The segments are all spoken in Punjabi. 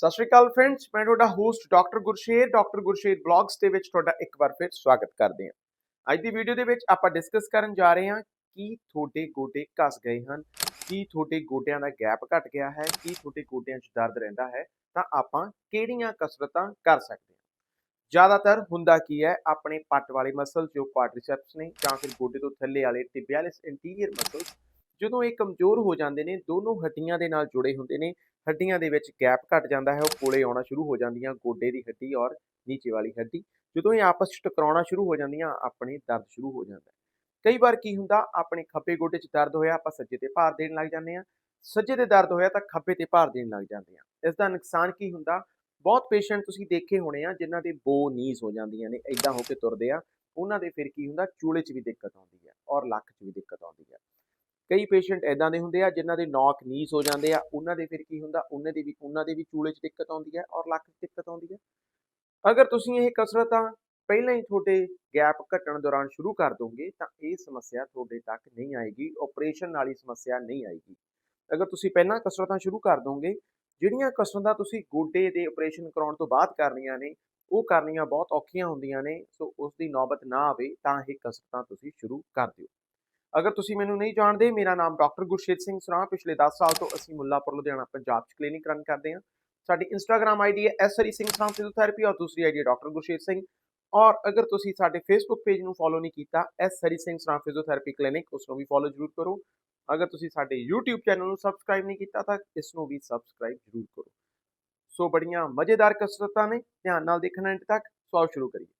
ਸਤਿ ਸ਼੍ਰੀ ਅਕਾਲ ਫਰੈਂਡਸ ਮੈਂ ਤੁਹਾਡਾ host doctor Gursher doctor Gursher blogs ਦੇ ਵਿੱਚ ਤੁਹਾਡਾ ਇੱਕ ਵਾਰ ਫਿਰ ਸਵਾਗਤ ਕਰਦੇ ਹਾਂ। ਅੱਜ ਦੀ ਵੀਡੀਓ ਦੇ ਵਿੱਚ ਆਪਾਂ ਡਿਸਕਸ ਕਰਨ ਜਾ ਰਹੇ ਹਾਂ ਕੀ ਤੁਹਾਡੇ ਗੋਡੇ ਘਸ ਗਏ ਹਨ, ਕੀ ਤੁਹਾਡੇ ਗੋਡਿਆਂ ਦਾ ਗੈਪ ਘਟ ਗਿਆ ਹੈ, ਕੀ ਤੁਹਾਡੇ ਗੋਡਿਆਂ 'ਚ ਦਰਦ ਰਹਿੰਦਾ ਹੈ, ਤਾਂ ਆਪਾਂ ਕਿਹੜੀਆਂ ਕਸਰਤਾਂ ਕਰ ਸਕਦੇ ਹਾਂ। ਜ਼ਿਆਦਾਤਰ ਹੁੰਦਾ ਕੀ ਹੈ, ਆਪਣੇ ਪੱਟ ਵਾਲੇ ਮਸਲ ਜੋ ਕੁਆਡ੍ਰਿਸੈਪਸ ਨੇ ਜਾਂ ਫਿਰ ਗੋਡੇ ਤੋਂ ਥੱਲੇ ਵਾਲੇ ਟਿਬਿਆਲਿਸ ਇੰਟੀਰੀਅਰ ਮਸਲਸ ਜਦੋਂ ਇਹ ਕਮਜ਼ੋਰ ਹੋ ਜਾਂਦੇ ਨੇ, ਦੋਨੋਂ ਹੱਡੀਆਂ ਦੇ ਨਾਲ ਜੁੜੇ ਹੁੰਦੇ ਨੇ ਹੱਡੀਆਂ ਦੇ ਵਿੱਚ ਗੈਪ ਘਟ ਜਾਂਦਾ ਹੈ, ਉਹ ਕੋਲੇ ਆਉਣਾ ਸ਼ੁਰੂ ਹੋ ਜਾਂਦੀਆਂ, ਗੋਡੇ ਦੀ ਹੱਡੀ ਔਰ ਨੀਚੇ ਵਾਲੀ ਹੱਡੀ। ਜਦੋਂ ਇਹ ਆਪਸ ਵਿੱਚ ਟਕਰਾਉਣਾ ਸ਼ੁਰੂ ਹੋ ਜਾਂਦੀਆਂ, ਆਪਣੇ ਦਰਦ ਸ਼ੁਰੂ ਹੋ ਜਾਂਦਾ ਕਈ ਵਾਰ ਕੀ ਹੁੰਦਾ, ਆਪਣੇ ਖੱਬੇ ਗੋਡੇ 'ਚ ਦਰਦ ਹੋਇਆ, ਆਪਾਂ ਸੱਜੇ ਤੇ ਭਾਰ ਦੇਣ ਲੱਗ ਜਾਂਦੇ ਆ ਸੱਜੇ ਤੇ ਦਰਦ ਹੋਇਆ ਤਾਂ ਖੱਬੇ ਤੇ ਭਾਰ ਦੇਣ ਲੱਗ ਜਾਂਦੇ ਆ ਇਸ ਦਾ ਨੁਕਸਾਨ ਕੀ ਹੁੰਦਾ? ਬਹੁਤ ਪੇਸ਼ੈਂਟ ਤੁਸੀਂ ਦੇਖੇ ਹੋਣੇ ਆ, ਜਿਨ੍ਹਾਂ ਦੇ ਬੋ ਨੀਜ਼ ਹੋ ਜਾਂਦੀਆਂ ਨੇ ਐਦਾਂ ਹੋ ਕੇ ਤੁਰਦੇ ਆ, ਉਹਨਾਂ ਦੇ ਫਿਰ ਕੀ ਹੁੰਦਾ, ਚੂਲੇ 'ਚ ਵੀ ਦਿੱਕਤ ਆਉਂਦੀ ਹੈ ਔਰ ਲੱਕ 'ਚ ਵੀ ਦਿੱਕਤ ਆਉਂਦੀ ਹੈ। ਕਈ ਪੇਸ਼ੈਂਟ ਐਦਾਂ ਦੇ ਹੁੰਦੇ ਆ ਜਿਨ੍ਹਾਂ ਦੇ ਨੌਕ ਨੀਸ ਹੋ ਜਾਂਦੇ ਆ, ਉਹਨਾਂ ਦੇ ਫਿਰ ਕੀ ਹੁੰਦਾ? ਉਹਨਾਂ ਦੇ ਵੀ, ਉਹਨਾਂ ਦੇ ਵੀ ਚੂਲੇ 'ਚ ਦਿੱਕਤ ਆਉਂਦੀ ਹੈ ਔਰ ਲੱਕ 'ਚ ਦਿੱਕਤ ਆਉਂਦੀ ਹੈ। ਅਗਰ ਤੁਸੀਂ ਇਹ ਕਸਰਤਾਂ ਪਹਿਲਾਂ ਹੀ ਤੁਹਾਡੇ ਗੈਪ ਘਟਣ ਦੌਰਾਨ ਸ਼ੁਰੂ ਕਰ ਦੋਗੇ, ਤਾਂ ਇਹ ਸਮੱਸਿਆ ਤੁਹਾਡੇ ਤੱਕ ਨਹੀਂ ਆਏਗੀ ਆਪਰੇਸ਼ਨ ਵਾਲੀ ਸਮੱਸਿਆ ਨਹੀਂ ਆਏਗੀ। ਅਗਰ ਤੁਸੀਂ ਪਹਿਲਾਂ ਕਸਰਤਾਂ ਸ਼ੁਰੂ ਕਰ ਦੋਗੇ, ਜਿਹੜੀਆਂ ਕਸਰਤਾਂ ਤੁਸੀਂ ਗੋਡੇ ਦੇ ਆਪਰੇਸ਼ਨ ਕਰਾਉਣ ਤੋਂ ਬਾਅਦ ਕਰਨੀਆਂ ਨੇ, ਉਹ ਕਰਨੀਆਂ ਬਹੁਤ ਔਖੀਆਂ ਹੁੰਦੀਆਂ ਨੇ, ਸੋ ਉਸ ਦੀ ਨੌਬਤ ਨਾ ਆਵੇ, ਤਾਂ ਇਹ ਕਸਰਤਾਂ ਤੁਸੀਂ ਸ਼ੁਰੂ ਕਰ ਦਿਓ। ਅਗਰ ਤੁਸੀਂ ਮੈਨੂੰ ਨਹੀਂ ਜਾਣਦੇ, ਮੇਰਾ ਨਾਮ ਡਾਕਟਰ ਗੁਰਸ਼ੇਤ ਸਿੰਘ ਸੁਰਾ ਪਿਛਲੇ 10 ਸਾਲ ਤੋਂ ਅਸੀਂ ਮੁੱਲਾਪੁਰ, ਲੁਧਿਆਣਾ ਪੰਜਾਬ 'ਚ ਕਲੀਨਿਕ ਰਨ ਕਰਦੇ ਹਾਂ। ਸਾਡੀ ਇੰਸਟਾਗ੍ਰam ਆਈਡੀ ਹੈ ਐਸ ਹਰੀ ਸਿੰਘ ਸੁਰਾ ਫਿਜ਼ੀਓਥੈਰੇਪੀ ਔਰ ਦੂਸਰੀ ਆਈਡੀ ਹੈ ਡਾਕਟਰ ਗੁਰਸ਼ੇਤ ਸਿੰਘ। ਔਰ ਅਗਰ ਤੁਸੀਂ ਸਾਡੇ ਫੇਸਬੁੱਕ ਪੇਜ ਨੂੰ ਫੋਲੋ ਨਹੀਂ ਕੀਤਾ, S Hari Singh Sura physiotherapy clinic ਉਸ ਨੂੰ ਵੀ ਫੋਲੋ ਜ਼ਰੂਰ ਕਰੋ। ਅਗਰ ਤੁਸੀਂ ਸਾਡੇ YouTube ਚੈਨਲ ਨੂੰ ਸਬਸਕ੍ਰਾਈਬ ਨਹੀਂ ਕੀਤਾ, ਤਾਂ ਇਸ ਨੂੰ ਵੀ ਸਬਸਕ੍ਰਾਈਬ ਜ਼ਰੂਰ ਕਰੋ। ਸੋ ਬੜੀਆਂ ਮਜ਼ੇਦਾਰ ਕਸਰਤਾਂ ਨੇ, ਧਿਆਨ ਨਾਲ ਦੇਖਣਾ ਅੰਤ ਤੱਕ ਸੋ ਸ਼ੁਰੂ ਕਰੀਏ।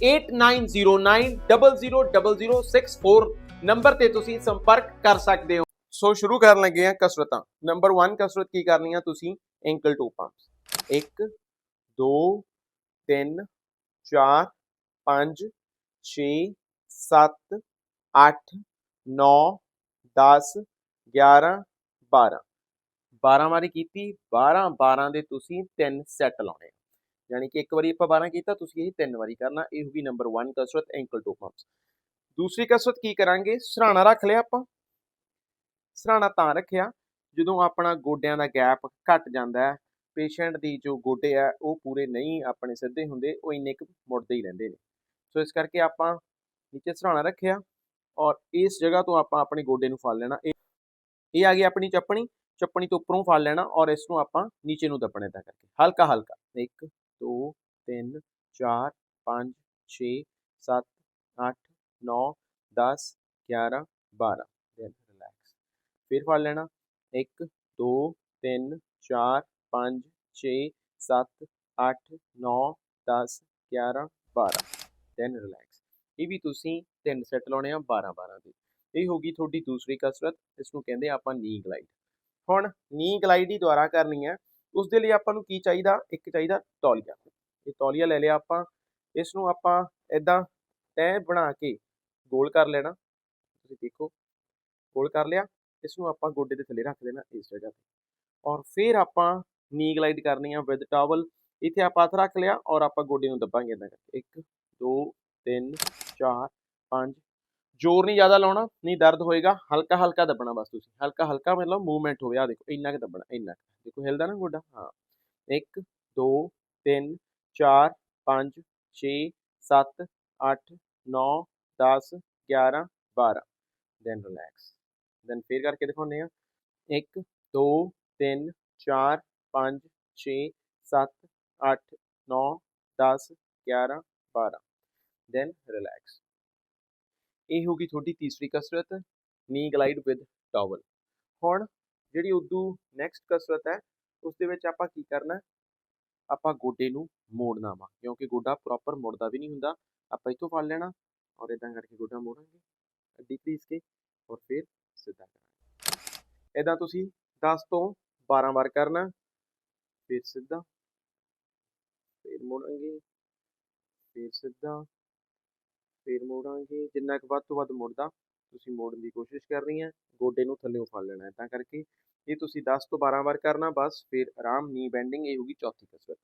8909000064 ਨੰਬਰ ਤੇ ਤੁਸੀਂ ਸੰਪਰਕ ਕਰ ਸਕਦੇ ਹੋ। ਸੋ ਸ਼ੁਰੂ ਕਰਨ ਲੱਗੇ ਹਾਂ ਕਸਰਤਾਂ। ਨੰਬਰ 1 ਕਸਰਤ ਕੀ ਕਰਨੀ ਆ ਤੁਸੀਂ? ਐਂਕਲ ਟੂ ਪੰਪਸ 1 2 3 4 5 6 7 8 9 10 11 12 12 ਵਾਰੀ ਕੀਤੀ 12 12 ਦੇ ਤੁਸੀਂ 3 ਸੈੱਟ ਲਾਉਣੇ ਯਾਨੀ ਕਿ ਇੱਕ ਵਾਰੀ ਆਪਾਂ 12 ਕੀਤਾ, ਤੁਸੀਂ ਇਹ ਤਿੰਨ ਵਾਰੀ ਕਰਨਾ, ਇਹ ਵੀ ਨੰਬਰ 1 ਕਸਰਤ ਐਂਕਲ ਟੂ ਪੰਪਸ ਦੂਸਰੀ ਕਸਰਤ ਕੀ ਕਰਾਂਗੇ? ਸਰਾਣਾ ਰੱਖ ਲਿਆ ਆਪਾਂ। ਸਰਾਣਾ ਤਾਂ ਰੱਖਿਆ, ਜਦੋਂ ਆਪਣਾ ਗੋਡਿਆਂ ਦਾ ਗੈਪ ਘਟ ਜਾਂਦਾ ਹੈ ਪੇਸ਼ੈਂਟ ਦੀ ਜੋ ਗੋਡੇ ਆ, ਉਹ ਪੂਰੇ ਨਹੀਂ ਆਪਣੇ ਸਿੱਧੇ ਹੁੰਦੇ, ਉਹ ਇੰਨੇ ਕੁ ਮੁੜਦੇ ਹੀ ਰਹਿੰਦੇ ਨੇ। ਸੋ ਇਸ ਕਰਕੇ ਆਪਾਂ ਨੀਚੇ ਸਰਾਣਾ ਰੱਖਿਆ ਔਰ ਇਸ ਜਗ੍ਹਾ ਤੋਂ ਆਪਾਂ ਆਪਣੇ ਗੋਡੇ ਨੂੰ ਫੜ ਲੈਣਾ। ਇਹ ਇਹ ਆ ਗਈ ਆਪਣੀ ਚੱਪਣੀ। ਚੱਪਣੀ ਤੋਂ ਉੱਪਰੋਂ ਫੜ ਲੈਣਾ ਔਰ ਇਸ ਨੂੰ ਆਪਾਂ ਨੀਚੇ ਨੂੰ ਦੱਬਣੇ ਦਾ ਕਰਕੇ। ਹਲਕਾ ਹਲਕਾ 1 2 3 4 5 6 7 8 9 10 11 12 then ਰਿਲੈਕਸ ਫਿਰ ਫੜ ਲੈਣਾ। 1 2 3 4 5 6 7 8 9 10 11 12 then ਰਿਲੈਕਸ ਇਹ ਵੀ ਤੁਸੀਂ ਤਿੰਨ ਸੈੱਟ ਲਾਉਣੇ ਆ 12 12 ਦੇ। ਇਹ ਹੋ ਗਈ ਤੁਹਾਡੀ ਦੂਸਰੀ ਕਸਰਤ। ਇਸ ਨੂੰ ਕਹਿੰਦੇ ਆਪਾਂ ਨੀ ਗਲਾਈਡ ਹੁਣ ਨੀ ਗਲਾਈਡ ਹੀ ਦੁਆਰਾ ਕਰਨੀ ਹੈ। ਉਸ ਦੇ ਲਈ ਆਪਾਂ ਨੂੰ ਕੀ ਚਾਹੀਦਾ? ਇੱਕ ਚਾਹੀਦਾ ਤੌਲੀਆ। ਇਹ ਤੌਲੀਆ ਲੈ ਲਿਆ ਆਪਾਂ। ਇਸ ਨੂੰ ਆਪਾਂ ਇਦਾਂ ਤੈਅ ਬਣਾ ਕੇ ਗੋਲ ਕਰ ਲੈਣਾ। ਤੁਸੀਂ ਦੇਖੋ, ਗੋਲ ਕਰ ਲਿਆ। ਇਸ ਨੂੰ ਆਪਾਂ ਗੋਡੇ ਦੇ ਥੱਲੇ ਰੱਖ ਦੇਣਾ ਇਸ ਜਗ੍ਹਾ ਤੇ। ਔਰ ਫਿਰ ਆਪਾਂ ਨੀ ਗਲਾਈਡ ਕਰਨੀ ਆ ਵਿਦ ਟਾਵਲ। ਇੱਥੇ ਆਪਾਂ ਹੱਥ ਰੱਖ ਲਿਆ ਔਰ ਆਪਾਂ ਗੋਡੇ ਨੂੰ ਦੱਬਾਂਗੇ ਇਦਾਂ ਕਰਕੇ। 1 2 3 4 5 ਜ਼ੋਰ ਨਹੀਂ ਜ਼ਿਆਦਾ ਲਾਉਣਾ ਨਹੀਂ ਦਰਦ ਹੋਏਗਾ ਹਲਕਾ ਹਲਕਾ ਦੱਬਣਾ ਬਸ ਤੁਸੀਂ ਹਲਕਾ ਹਲਕਾ ਮਤਲਬ ਮੂਵਮੈਂਟ ਹੋਵੇ ਆ ਦੇਖੋ ਇੰਨਾ ਕੁ ਦੱਬਣਾ ਇੰਨਾ ਕੁ। ਦੇਖੋ ਹਿਲਦਾ ਨਾ ਗੋਡਾ ਹਾਂ 1 2 3 4 5 6 7 8 9 10 11 12 ਦੈਨ ਰਿਲੈਕਸ ਦੈਨ ਫੇਰ ਕਰਕੇ ਦਿਖਾਉਂਦੇ ਆ 1 2 3 4 5 6 7 8 9 10 11 12 ਦੈਨ ਰਿਲੈਕਸ ਇਹ ਹੋ ਗਈ ਤੁਹਾਡੀ ਤੀਸਰੀ ਕਸਰਤ ਨੀ ਗਲਾਈਡ ਵਿਦ ਟਾਵਲ ਹੁਣ ਜਿਹੜੀ ਉਦੋਂ ਨੈਕਸਟ ਕਸਰਤ ਹੈ ਉਸ ਦੇ ਵਿੱਚ ਆਪਾਂ ਕੀ ਕਰਨਾ? ਆਪਾਂ ਗੋਡੇ ਨੂੰ ਮੋੜਨਾ ਵਾ ਕਿਉਂਕਿ ਗੋਡਾ ਪ੍ਰੋਪਰ ਮੁੜਦਾ ਵੀ ਨਹੀਂ ਹੁੰਦਾ, ਆਪਾਂ ਇੱਥੋਂ ਫੜ ਲੈਣਾ ਔਰ ਇਦਾਂ ਕਰਕੇ ਗੋਡਾ ਮੋੜਾਂਗੇ, ਅੱਡੀ ਘੜੀਸ ਕੇ ਔਰ ਫਿਰ ਸਿੱਧਾ ਕਰਾਂਗੇ। ਇਦਾਂ ਤੁਸੀਂ 10 ਤੋਂ 12 ਵਾਰ ਕਰਨਾ, ਫਿਰ ਸਿੱਧਾ, ਫਿਰ ਮੋੜਾਂਗੇ, ਫਿਰ ਸਿੱਧਾ। ਫਿਰ ਮੋੜਾਂਗੇ, ਜਿੰਨਾ ਕੁ ਵੱਧ ਤੋਂ ਵੱਧ ਮੁੜਦਾ, ਤੁਸੀਂ ਮੋੜਨ ਦੀ ਕੋਸ਼ਿਸ਼ ਕਰਨੀ ਹੈ, ਗੋਡੇ ਨੂੰ ਥੱਲੇੋਂ ਫੜ ਲੈਣਾ ਹੈ। ਤਾਂ ਕਰਕੇ ਇਹ ਤੁਸੀਂ 10 ਤੋਂ 12 ਵਾਰ ਕਰਨਾ, ਬਸ ਫਿਰ ਆਰਾਮ ਨੀ ਬੈਂਡਿੰਗ ਇਹ ਹੋਗੀ ਚੌਥੀ ਕਸਰਤ।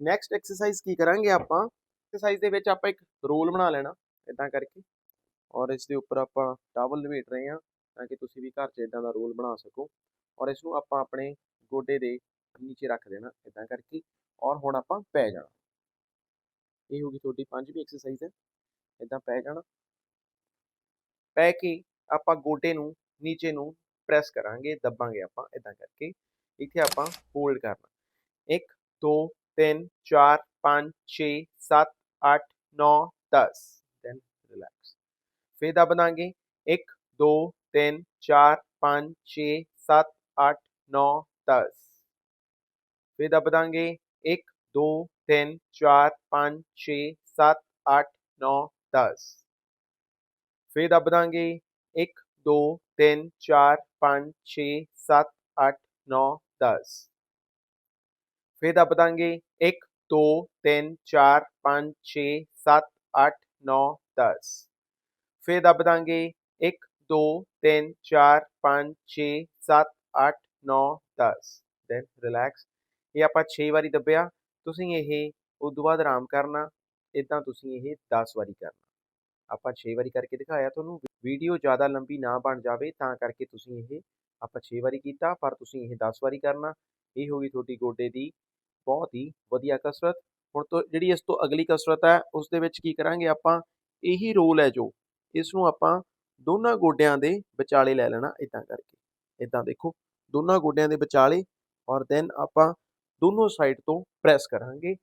ਨੈਕਸਟ ਐਕਸਰਸਾਈਜ਼ ਕੀ ਕਰਾਂਗੇ ਆਪਾਂ? ਐਕਸਰਸਾਈਜ਼ ਦੇ ਵਿੱਚ ਆਪਾਂ ਇੱਕ ਰੋਲ ਬਣਾ ਲੈਣਾ ਇਦਾਂ ਕਰਕੇ। ਔਰ ਇਸ ਦੇ ਉੱਪਰ ਆਪਾਂ ਟਾਵਲ ਲਵੇਟ ਰਹੇ ਹਾਂ, ਤਾਂ ਕਿ ਤੁਸੀਂ ਵੀ ਘਰ 'ਚ ਇਦਾਂ ਦਾ ਰੋਲ ਬਣਾ ਸਕੋ। ਔਰ ਇਸ ਨੂੰ ਆਪਾਂ ਆਪਣੇ ਗੋਡੇ ਦੇ ਨੀਚੇ ਰੱਖ ਦੇਣਾ ਇਦਾਂ ਕਰਕੇ। ਔਰ ਹੁਣ ਆਪਾਂ ਪੈ ਜਾਣਾ। ਇਹ ਹੋਗੀ ਤੁਹਾਡੀ ਪੰਜਵੀਂ ਐਕਸਰਸਾਈਜ਼ ਹੈ। ਇਦਾਂ ਪੈ ਜਾਣਾ। ਪੈ ਕੇ ਆਪਾਂ ਗੋਡੇ ਨੂੰ, ਨੀਚੇ ਨੂੰ ਪ੍ਰੈਸ ਕਰਾਂਗੇ, ਦੱਬਾਂਗੇ ਆਪਾਂ ਇਦਾਂ ਕਰਕੇ। ਇੱਥੇ ਆਪਾਂ ਹੋਲਡ ਕਰਨਾ। 1 2 3 4 5 6 7 8 9 10 ਦੈਨ ਰਿਲੈਕਸ ਫਿਰ ਦਬ ਦਾਂਗੇ 1 2 3 4 5 6 7 8 9 10 ਫਿਰ ਦਬ ਦਾਂਗੇ 1 2 3 4 5 6 7 8 9 10 ਫਿਰ ਦਬ ਦਾਂਗੇ 1 2 3 4 5 6 7 8 9 10 ਫਿਰ ਦਬ ਦਾਂਗੇ 1 2 3 4 5 6 7 8 9 10 ਫਿਰ ਦਬ ਦਾਂਗੇ 1 2 3 4 5 6 7 8 9 10 ਦੈਨ ਰਿਲੈਕਸ ਇਹ ਆਪਾਂ 6 ਵਾਰੀ ਦੱਬਿਆ ਤੁਸੀਂ ਇਹ ਉਸ ਤੋਂ ਬਾਅਦ ਆਰਾਮ ਕਰਨਾ ਇਦਾਂ ਤੁਸੀਂ ਇਹ 10 ਵਾਰੀ ਕਰਨਾ। ਆਪਾਂ 6 ਵਾਰੀ ਕਰਕੇ ਦਿਖਾਇਆ ਤੁਹਾਨੂੰ, ਵੀਡੀਓ ਜ਼ਿਆਦਾ ਲੰਬੀ ਨਾ ਬਣ ਜਾਵੇ ਤਾਂ ਕਰਕੇ ਤੁਸੀਂ ਇਹ ਆਪਾਂ 6 ਵਾਰੀ ਕੀਤਾ, ਪਰ ਤੁਸੀਂ ਇਹ 10 ਵਾਰੀ ਕਰਨਾ। ਇਹ ਹੋ ਗਈ ਤੁਹਾਡੀ ਗੋਡੇ ਦੀ ਬਹੁਤ ਹੀ ਵਧੀਆ ਕਸਰਤ। ਹੁਣ ਤੋਂ ਜਿਹੜੀ ਇਸ ਤੋਂ ਅਗਲੀ ਕਸਰਤ ਹੈ, ਉਸ ਦੇ ਵਿੱਚ ਕੀ ਕਰਾਂਗੇ ਆਪਾਂ? ਇਹੀ ਰੋਲ ਹੈ ਜੋ ਇਸ ਨੂੰ ਆਪਾਂ ਦੋਨਾਂ ਗੋਡਿਆਂ ਦੇ ਵਿਚਾਲੇ ਲੈ ਲੈਣਾ ਇਦਾਂ ਕਰਕੇ। ਇਦਾਂ ਦੇਖੋ, ਦੋਨਾਂ ਗੋਡਿਆਂ ਦੇ ਵਿਚਾਲੇ ਔਰ ਦੈਨ ਆਪਾਂ ਦੋਨੋਂ ਸਾਈਡ ਤੋਂ ਪ੍ਰੈਸ ਕਰਾਂਗੇ।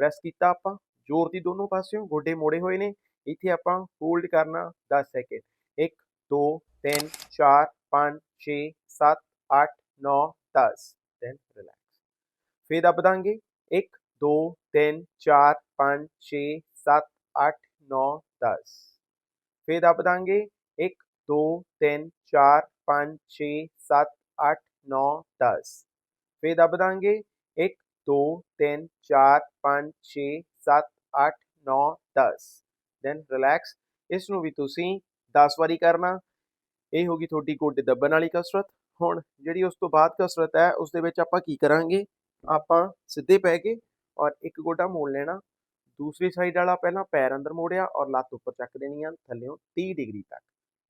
ਪ੍ਰੈਸ ਕੀਤਾ ਆਪਾਂ। ਜ਼ੋਰ ਦੀ ਦੋਨੋਂ ਪਾਸਿਓਂ ਗੋਡੇ ਮੋੜੇ ਹੋਏ ਨੇ। ਇੱਥੇ ਆਪਾਂ ਹੋਲਡ ਕਰਨਾ 10 ਸੈਕਿੰਡ 1 2 3 4 5 6 7 8 9 10 ਦੈਨ ਰਿਲੈਕਸ ਫਿਰ ਦਬ ਦਾਂਗੇ। 1 2 3 4 5 6 7 8 9 10 ਫਿਰ ਦਬ ਦਾਂਗੇ। 1 2 3 4 5 6 7 8 9 10 ਫਿਰ ਦਬ ਦਾਂਗੇ। 1 2 3 4 5 6 7 8 9 10 ਦੈਨ ਰਿਲੈਕਸ ਇਸ ਨੂੰ ਵੀ ਤੁਸੀਂ 10 ਵਾਰੀ ਕਰਨਾ। ਇਹ ਹੋਗੀ ਤੁਹਾਡੀ ਗੋਡੇ ਦੱਬਣ ਵਾਲੀ ਕਸਰਤ। ਹੁਣ ਜਿਹੜੀ ਉਸ ਤੋਂ ਬਾਅਦ ਕਸਰਤ ਹੈ, ਉਸ ਦੇ ਵਿੱਚ ਆਪਾਂ ਕੀ ਕਰਾਂਗੇ? ਆਪਾਂ ਸਿੱਧੇ ਪੈ ਕੇ ਔਰ ਇੱਕ ਗੋਡਾ ਮੋੜ ਲੈਣਾ। ਦੂਸਰੀ ਸਾਈਡ ਵਾਲਾ ਪਹਿਲਾਂ ਪੈਰ ਅੰਦਰ ਮੋੜਿਆ ਔਰ ਲੱਤ ਉੱਪਰ ਚੱਕ ਦੇਣੀ ਆ, ਥੱਲੇੋਂ 30 ਡਿਗਰੀ ਤੱਕ।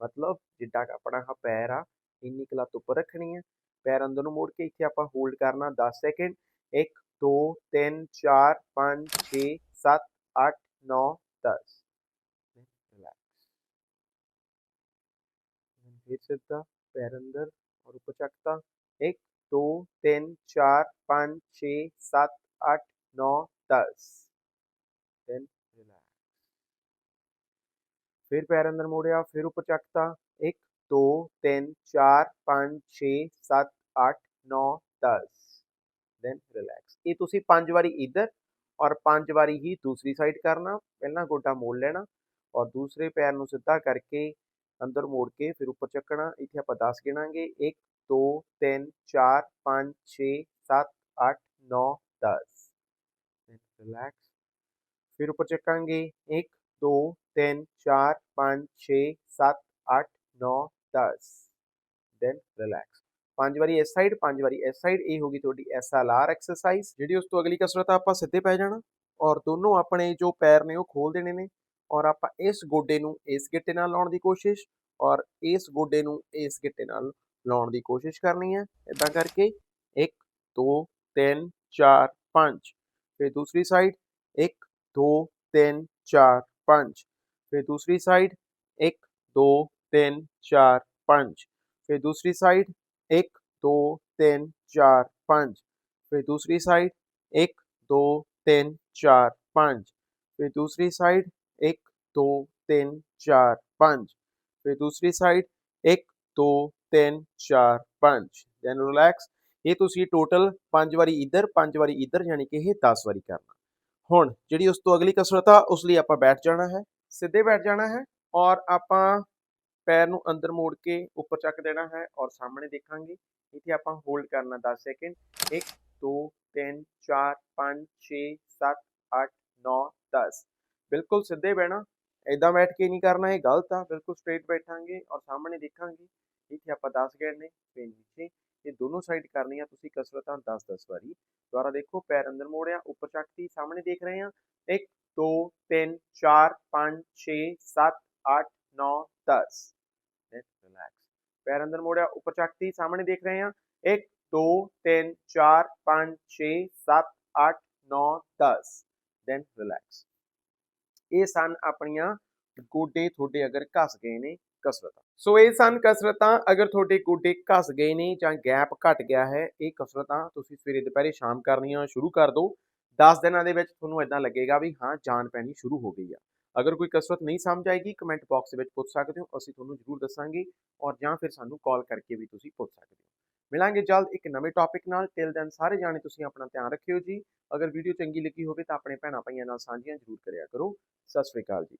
ਮਤਲਬ ਜਿੱਡਾ ਆਪਣਾ ਆਹ ਪੈਰ ਆ, ਇੰਨੀ ਕੁ ਲੱਤ ਉੱਪਰ ਰੱਖਣੀ ਹੈ ਪੈਰ ਅੰਦਰ ਨੂੰ ਮੋੜ ਕੇ ਇੱਥੇ ਆਪਾਂ ਹੋਲਡ ਕਰਨਾ 10 ਸੈਕਿੰਡ 1 2 3 4 5 6 सात, आठ, नौ, दस। रिलैक्स फिर सीधा पैर अंदर और ऊपर चकता एक, दो, तीन, चार, पाँच, छ, सात, आठ, नौ, दस। देन रिलैक्स फिर पैर अंदर मोड़िया फिर ऊपर चकता एक, दो, तीन, चार, पाँच, छ, सात, आठ, नौ, दस। देन रिलैक्स ये तो तुम पाँच बारी इधर ਔਰ ਪੰਜ ਵਾਰੀ ਹੀ ਦੂਸਰੀ ਸਾਈਡ ਕਰਨਾ, ਪਹਿਲਾਂ ਗੋਡਾ ਮੋੜ ਲੈਣਾ ਔਰ ਦੂਸਰੇ ਪੈਰ ਨੂੰ ਸਿੱਧਾ ਕਰਕੇ ਅੰਦਰ ਮੋੜ ਕੇ ਫਿਰ ਉੱਪਰ ਚੱਕਣਾ, ਇੱਥੇ ਆਪਾਂ 10 ਗਿਣਾਂਗੇ 1 2 3 4 5 6 7 8 9 10 ਰਿਲੈਕਸ ਫਿਰ ਉੱਪਰ ਚੱਕਾਂਗੇ 1 2 3 4 5 6 7 8 9 10 ਦੈਨ ਰਿਲੈਕਸ ਪੰਜ ਵਾਰੀ ਇਸ ਸਾਈਡ ਪੰਜ ਵਾਰੀ ਇਸ ਸਾਈਡ ਇਹ ਹੋਗੀ ਤੁਹਾਡੀ ਐਸਐਲਆਰ ਐਕਸਰਸਾਈਜ਼ ਜਿਹੜੀ ਉਸ ਤੋਂ ਅਗਲੀ ਕਸਰਤ ਆ ਆਪਾਂ ਸਿੱਧੇ ਪੈ ਜਾਣਾ ਔਰ ਦੋਨੋਂ ਆਪਣੇ ਜੋ ਪੈਰ ਨੇ ਉਹ ਖੋਲ ਦੇਣੇ ਨੇ ਔਰ ਆਪਾਂ ਇਸ ਗੋਡੇ ਨੂੰ ਇਸ ਗਿੱਟੇ ਨਾਲ ਲਾਉਣ ਦੀ ਕੋਸ਼ਿਸ਼ ਔਰ ਇਸ ਗੋਡੇ ਨੂੰ ਇਸ ਗਿੱਟੇ ਨਾਲ ਲਾਉਣ ਦੀ ਕੋਸ਼ਿਸ਼ ਕਰਨੀ ਹੈ ਇਦਾਂ ਕਰਕੇ 1 2 3 4 5 ਫਿਰ ਦੂਸਰੀ ਸਾਈਡ 1 2 3 4 5 ਫਿਰ ਦੂਸਰੀ ਸਾਈਡ 1 2 3 4 5 ਫਿਰ ਦੂਸਰੀ ਸਾਈਡ 1 2 3 4 5 ਫਿਰ ਦੂਸਰੀ ਸਾਈਡ 1 2 3 4 5 ਫਿਰ ਦੂਸਰੀ ਸਾਈਡ 1 2 3 4 5 ਫਿਰ ਦੂਸਰੀ ਸਾਈਡ 1 2 3 4 5 ਦੈਨ ਰਿਲੈਕਸ ਇਹ ਤੁਸੀਂ ਟੋਟਲ 5 ਵਾਰੀ ਇੱਧਰ 5 ਵਾਰੀ ਇੱਧਰ ਯਾਨੀ ਕਿ ਇਹ 10 ਵਾਰੀ ਕਰਨਾ ਹੁਣ ਜਿਹੜੀ ਉਸ ਤੋਂ ਅਗਲੀ ਕਸਰਤ ਆ ਉਸ ਲਈ ਆਪਾਂ ਬੈਠ ਜਾਣਾ ਹੈ ਸਿੱਧੇ ਬੈਠ ਜਾਣਾ ਹੈ ਔਰ ਆਪਾਂ ਪੈਰ ਨੂੰ ਅੰਦਰ ਮੋੜ ਕੇ ਉੱਪਰ ਚੱਕ ਦੇਣਾ ਹੈ ਔਰ ਸਾਹਮਣੇ ਦੇਖਾਂਗੇ। ਇੱਥੇ ਆਪਾਂ ਹੋਲਡ ਕਰਨਾ 10 ਸੈਕਿੰਡ 1 2 3 4 5 6 7 8 9 10 ਬਿਲਕੁਲ ਸਿੱਧੇ ਬਹਿਣਾ। ਇਦਾਂ ਬੈਠ ਕੇ ਨਹੀਂ ਕਰਨਾ, ਇਹ ਗਲਤ ਆ। ਬਿਲਕੁਲ ਸਟ੍ਰੇਟ ਬੈਠਾਂਗੇ ਔਰ ਸਾਹਮਣੇ ਦੇਖਾਂਗੇ। ਇੱਥੇ ਆਪਾਂ 10 ਗਿਣਨੇ ਫਿਰ ਨੀਚੇ ਇਹ ਦੋਨੋਂ ਸਾਈਡ ਕਰਨੀਆਂ, ਤੁਸੀਂ ਕਸਰਤਾਂ 10 10 ਵਾਰੀ। ਦੁਬਾਰਾ ਦੇਖੋ, ਪੈਰ ਅੰਦਰ ਮੋੜਿਆ, ਉੱਪਰ ਚੱਕਤੀ ਸਾਹਮਣੇ ਦੇਖ ਰਹੇ ਆ 1 2 3 4 5 6 7 8 9 10 ਰਿਲੈਕਸ ਪੈਰ ਅੰਦਰ ਮੋੜਿਆ ਉੱਪਰ ਚੱਕਤੀ ਸਾਹਮਣੇ ਦੇਖ ਰਹੇ ਆ 1 2 3 4 5 6 7 8 9 10 ਦੈਨ ਰਿਲੈਕਸ ਇਹ ਸਨ ਆਪਣੀਆਂ ਗੋਡੇ ਤੁਹਾਡੇ ਅਗਰ ਘਸ ਗਏ ਨੇ ਕਸਰਤਾਂ ਸੋ ਇਹ ਸਨ ਕਸਰਤਾਂ ਅਗਰ ਤੁਹਾਡੇ ਗੋਡੇ ਘਸ ਗਏ ਨੇ ਜਾਂ ਗੈਪ ਘਟ ਗਿਆ ਹੈ ਇਹ ਕਸਰਤਾਂ ਤੁਸੀਂ ਸਵੇਰੇ ਦੁਪਹਿਰੇ ਸ਼ਾਮ ਕਰਨੀਆਂ ਸ਼ੁਰੂ ਕਰ ਦਿਓ 10 ਦਿਨਾਂ ਦੇ ਵਿੱਚ ਤੁਹਾਨੂੰ ਇਦਾਂ ਲੱਗੇਗਾ ਵੀ ਹਾਂ ਜਾਨ ਪੈਣੀ ਸ਼ੁਰੂ ਹੋ ਗਈ ਆ ਅਗਰ ਕੋਈ ਕਸਰਤ ਨਹੀਂ ਸਮਝ ਆਏਗੀ ਕਮੈਂਟ ਬਾਕਸ ਦੇ ਵਿੱਚ ਪੁੱਛ ਸਕਦੇ ਹੋ ਅਸੀਂ ਤੁਹਾਨੂੰ ਜ਼ਰੂਰ ਦੱਸਾਂਗੇ ਔਰ ਜਾਂ ਫਿਰ ਸਾਨੂੰ ਕਾਲ ਕਰਕੇ ਵੀ ਤੁਸੀਂ ਪੁੱਛ ਸਕਦੇ ਹੋ ਮਿਲਾਂਗੇ ਜਲਦ ਇੱਕ ਨਵੇਂ ਟੌਪਿਕ ਨਾਲ ਟਿਲ ਦੈਨ ਸਾਰੇ ਜਾਣੇ ਤੁਸੀਂ ਆਪਣਾ ਧਿਆਨ ਰੱਖਿਓ ਜੀ ਅਗਰ ਵੀਡੀਓ ਚੰਗੀ ਲੱਗੀ ਹੋਵੇ ਤਾਂ ਆਪਣੇ ਭੈਣਾਂ ਭਾਈਆਂ ਨਾਲ ਸਾਂਝੀਆਂ ਜ਼ਰੂਰ ਕਰਿਆ ਕਰੋ ਸਤਿ ਸ਼੍ਰੀ ਅਕਾਲ ਜੀ